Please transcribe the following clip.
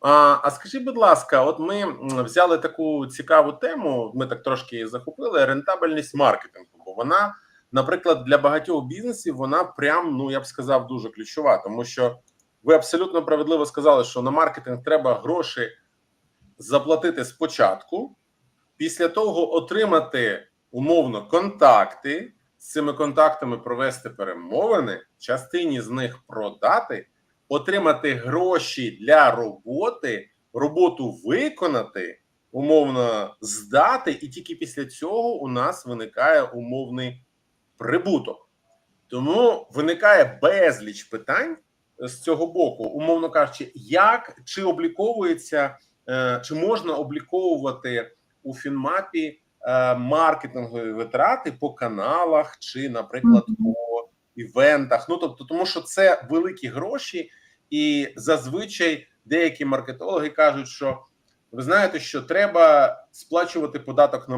А, а скажіть, будь ласка, от ми взяли таку цікаву тему. Ми так трошки захопили рентабельність маркетингу. Бо вона, наприклад, для багатьох бізнесів вона прям, ну я б сказав, дуже ключова, тому що ви абсолютно справедливо сказали, що на маркетинг треба гроші заплатити спочатку, після того отримати умовно контакти, з цими контактами провести перемовини, частині з них продати, отримати гроші для роботи, роботу виконати, умовно здати, і тільки після цього у нас виникає умовний прибуток. Тому виникає безліч питань з цього боку, умовно кажучи, як чи обліковується, е, чи можна обліковувати у Фінмапі е, маркетингові витрати по каналах, чи, наприклад, по івентах. Ну тобто, тому що це великі гроші, і зазвичай деякі маркетологи кажуть, що ви знаєте, що треба сплачувати податок на